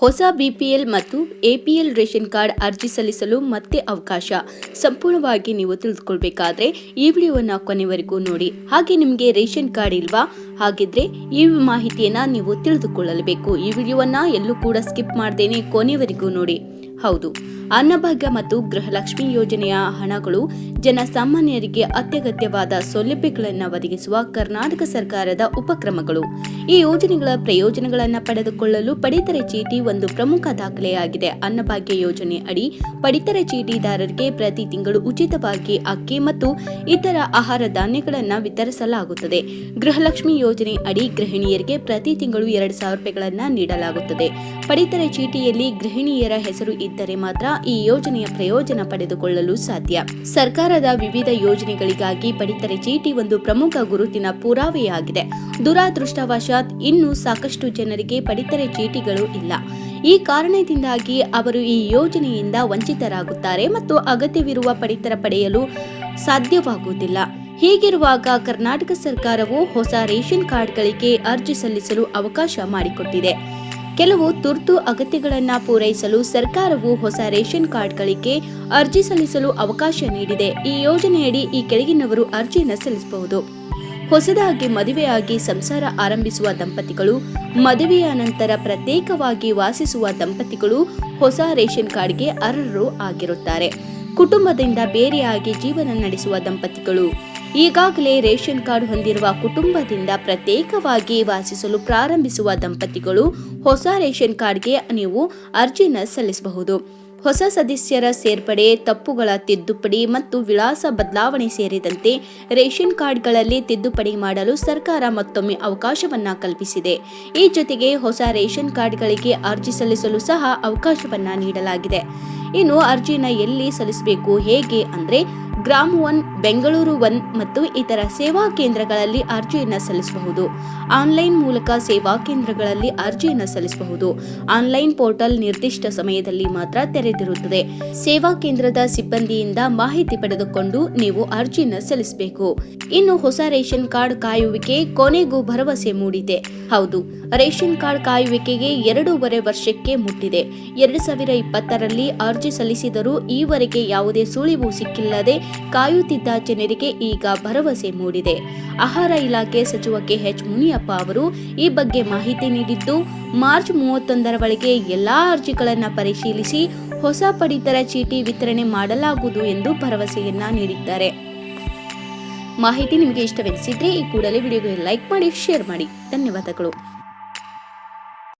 ಹೊಸ ಬಿಪಿಎಲ್ ಮತ್ತು APL ration card ಅರ್ಜಿ ಸಲ್ಲಿಸಲು ಮತ್ತೆ ಅವಕಾಶ. ಸಂಪೂರ್ಣವಾಗಿ ನೀವು ತಿಳಿದುಕೊಳ್ಬೇಕಾದ್ರೆ ಈ ವಿಡಿಯೋವನ್ನು ಕೊನೆವರೆಗೂ ನೋಡಿ. ಹಾಗೆ ನಿಮಗೆ ರೇಷನ್ ಕಾರ್ಡ್ ಇಲ್ವಾ? ಹಾಗಿದ್ರೆ ಈ ಮಾಹಿತಿಯನ್ನ ನೀವು ತಿಳಿದುಕೊಳ್ಳಲೇಬೇಕು. ಈ ವಿಡಿಯೋವನ್ನ ಎಲ್ಲೂ ಕೂಡ ಸ್ಕಿಪ್ ಮಾಡ್ದೇನೆ ಕೊನೆವರೆಗೂ ನೋಡಿ. ಹೌದು. ಅನ್ನಭಾಗ್ಯ ಮತ್ತು ಗೃಹಲಕ್ಷ್ಮಿ ಯೋಜನೆಯ ಹಣಗಳು ಜನಸಾಮಾನ್ಯರಿಗೆ ಅತ್ಯಗತ್ಯವಾದ ಸೌಲಭ್ಯಗಳನ್ನು ಒದಗಿಸುವ ಕರ್ನಾಟಕ ಸರ್ಕಾರದ ಉಪಕ್ರಮಗಳು. ಈ ಯೋಜನೆಗಳ ಪ್ರಯೋಜನಗಳನ್ನು ಪಡೆದುಕೊಳ್ಳಲು ಪಡಿತರ ಚೀಟಿ ಒಂದು ಪ್ರಮುಖ ದಾಖಲೆಯಾಗಿದೆ. ಅನ್ನಭಾಗ್ಯ ಯೋಜನೆ ಅಡಿ ಪಡಿತರ ಚೀಟಿದಾರರಿಗೆ ಪ್ರತಿ ತಿಂಗಳು ಉಚಿತವಾಗಿ ಅಕ್ಕಿ ಮತ್ತು ಇತರ ಆಹಾರ ಧಾನ್ಯಗಳನ್ನು ವಿತರಿಸಲಾಗುತ್ತದೆ. ಗೃಹಲಕ್ಷ್ಮಿ ಯೋಜನೆ ಅಡಿ ಗೃಹಿಣಿಯರಿಗೆ ಪ್ರತಿ ತಿಂಗಳು ಎರಡು ಸಾವಿರ ರೂಪಾಯಿಗಳನ್ನು ನೀಡಲಾಗುತ್ತದೆ. ಪಡಿತರ ಚೀಟಿಯಲ್ಲಿ ಗೃಹಿಣಿಯರ ಹೆಸರು ಇದ್ದರೆ ಮಾತ್ರ ಈ ಯೋಜನೆಯ ಪ್ರಯೋಜನ ಪಡೆದುಕೊಳ್ಳಲು ಸಾಧ್ಯ. ಸರ್ಕಾರದ ವಿವಿಧ ಯೋಜನೆಗಳಿಗಾಗಿ ಪಡಿತರ ಚೀಟಿ ಒಂದು ಪ್ರಮುಖ ಗುರುತಿನ ಪುರಾವೆಯಾಗಿದೆ. ದುರಾದೃಷ್ಟವಶಾತ್ ಇನ್ನೂ ಸಾಕಷ್ಟು ಜನರಿಗೆ ಪಡಿತರ ಚೀಟಿಗಳು ಇಲ್ಲ. ಈ ಕಾರಣದಿಂದಾಗಿ ಅವರು ಈ ಯೋಜನೆಯಿಂದ ವಂಚಿತರಾಗುತ್ತಾರೆ ಮತ್ತು ಅಗತ್ಯವಿರುವ ಪಡಿತರ ಪಡೆಯಲು ಸಾಧ್ಯವಾಗುವುದಿಲ್ಲ. ಹೀಗಿರುವಾಗ ಕರ್ನಾಟಕ ಸರ್ಕಾರವು ಹೊಸ ರೇಷನ್ ಕಾರ್ಡ್ಗಳಿಗೆ ಅರ್ಜಿ ಸಲ್ಲಿಸಲು ಅವಕಾಶ ಮಾಡಿಕೊಟ್ಟಿದೆ. ಕೆಲವು ತುರ್ತು ಅಗತ್ಯಗಳನ್ನು ಪೂರೈಸಲು ಸರ್ಕಾರವು ಹೊಸ ರೇಷನ್ ಕಾರ್ಡ್ಗಳಿಗೆ ಅರ್ಜಿ ಸಲ್ಲಿಸಲು ಅವಕಾಶ ನೀಡಿದೆ. ಈ ಯೋಜನೆಯಡಿ ಈ ಕೆಳಗಿನವರು ಅರ್ಜಿಯನ್ನು ಸಲ್ಲಿಸಬಹುದು. ಹೊಸದಾಗಿ ಮದುವೆಯಾಗಿ ಸಂಸಾರ ಆರಂಭಿಸುವ ದಂಪತಿಗಳು, ಮದುವೆಯ ನಂತರ ಪ್ರತ್ಯೇಕವಾಗಿ ವಾಸಿಸುವ ದಂಪತಿಗಳು ಹೊಸ ರೇಷನ್ ಕಾರ್ಡ್ಗೆ ಅರ್ಹರು ಆಗಿರುತ್ತಾರೆ. ಕುಟುಂಬದಿಂದ ಬೇರೆಯಾಗಿ ಜೀವನ ನಡೆಸುವ ದಂಪತಿಗಳು ಈಗಾಗಲೇ ರೇಷನ್ ಕಾರ್ಡ್ ಹೊಂದಿರುವ ಕುಟುಂಬದಿಂದ ಪ್ರತ್ಯೇಕವಾಗಿ ವಾಸಿಸಲು ಪ್ರಾರಂಭಿಸುವ ದಂಪತಿಗಳು ಹೊಸ ರೇಷನ್ ಕಾರ್ಡ್ಗೆ ನೀವು ಅರ್ಜಿನ ಸಲ್ಲಿಸಬಹುದು. ಹೊಸ ಸದಸ್ಯರ ಸೇರ್ಪಡೆ, ತಪ್ಪುಗಳ ತಿದ್ದುಪಡಿ ಮತ್ತು ವಿಳಾಸ ಬದಲಾವಣೆ ಸೇರಿದಂತೆ ರೇಷನ್ ಕಾರ್ಡ್ಗಳಲ್ಲಿ ತಿದ್ದುಪಡಿ ಮಾಡಲು ಸರ್ಕಾರ ಮತ್ತೊಮ್ಮೆ ಅವಕಾಶವನ್ನ ಕಲ್ಪಿಸಿದೆ. ಈ ಜೊತೆಗೆ ಹೊಸ ರೇಷನ್ ಕಾರ್ಡ್ಗಳಿಗೆ ಅರ್ಜಿ ಸಲ್ಲಿಸಲು ಸಹ ಅವಕಾಶವನ್ನ ನೀಡಲಾಗಿದೆ. ಇನ್ನು ಅರ್ಜಿನ ಎಲ್ಲಿ ಸಲ್ಲಿಸಬೇಕು, ಹೇಗೆ ಅಂದ್ರೆ ಗ್ರಾಮ್ ಒನ್, ಬೆಂಗಳೂರು ಒನ್ ಮತ್ತು ಇತರ ಸೇವಾ ಕೇಂದ್ರಗಳಲ್ಲಿ ಅರ್ಜಿಯನ್ನು ಸಲ್ಲಿಸಬಹುದು. ಆನ್ಲೈನ್ ಮೂಲಕ ಸೇವಾ ಕೇಂದ್ರಗಳಲ್ಲಿ ಅರ್ಜಿಯನ್ನು ಸಲ್ಲಿಸಬಹುದು. ಆನ್ಲೈನ್ ಪೋರ್ಟಲ್ ನಿರ್ದಿಷ್ಟ ಸಮಯದಲ್ಲಿ ಮಾತ್ರ ತೆರೆದಿರುತ್ತದೆ. ಸೇವಾ ಕೇಂದ್ರದ ಸಿಬ್ಬಂದಿಯಿಂದ ಮಾಹಿತಿ ಪಡೆದುಕೊಂಡು ನೀವು ಅರ್ಜಿಯನ್ನು ಸಲ್ಲಿಸಬೇಕು. ಇನ್ನು ಹೊಸ ರೇಷನ್ ಕಾರ್ಡ್ ಕಾಯುವಿಕೆ ಕೊನೆಗೂ ಭರವಸೆ ಮೂಡಿದೆ. ಹೌದು, ರೇಷನ್ ಕಾರ್ಡ್ ಕಾಯುವಿಕೆಗೆ ಎರಡೂವರೆ ವರ್ಷಕ್ಕೆ ಮುಟ್ಟಿದೆ. ಎರಡು ಸಾವಿರ ಇಪ್ಪತ್ತರಲ್ಲಿ ಅರ್ಜಿ ಸಲ್ಲಿಸಿದರೂ ಈವರೆಗೆ ಯಾವುದೇ ಸುಳಿವು ಸಿಕ್ಕಿಲ್ಲದೆ ಕಾಯುತ್ತಿದ್ದ ಜನರಿಗೆ ಈಗ ಭರವಸೆ ಮೂಡಿದೆ. ಆಹಾರ ಇಲಾಖೆ ಸಚಿವ ಕೆಎಚ್ ಮುನಿಯಪ್ಪ ಅವರು ಈ ಬಗ್ಗೆ ಮಾಹಿತಿ ನೀಡಿದ್ದು, ಮಾರ್ಚ್ ಮೂವತ್ತೊಂದರ ಒಳಗೆ ಎಲ್ಲಾ ಅರ್ಜಿಗಳನ್ನು ಪರಿಶೀಲಿಸಿ ಹೊಸ ಪಡಿತರ ಚೀಟಿ ವಿತರಣೆ ಮಾಡಲಾಗುವುದು ಎಂದು ಭರವಸೆಯನ್ನ ನೀಡಿದ್ದಾರೆ. ಮಾಹಿತಿ ನಿಮಗೆ ಇಷ್ಟವೆನಿಸಿದ್ರೆ ಈ ಕೂಡಲೇ ವಿಡಿಯೋಗೆ ಲೈಕ್ ಮಾಡಿ ಶೇರ್ ಮಾಡಿ. ಧನ್ಯವಾದಗಳು.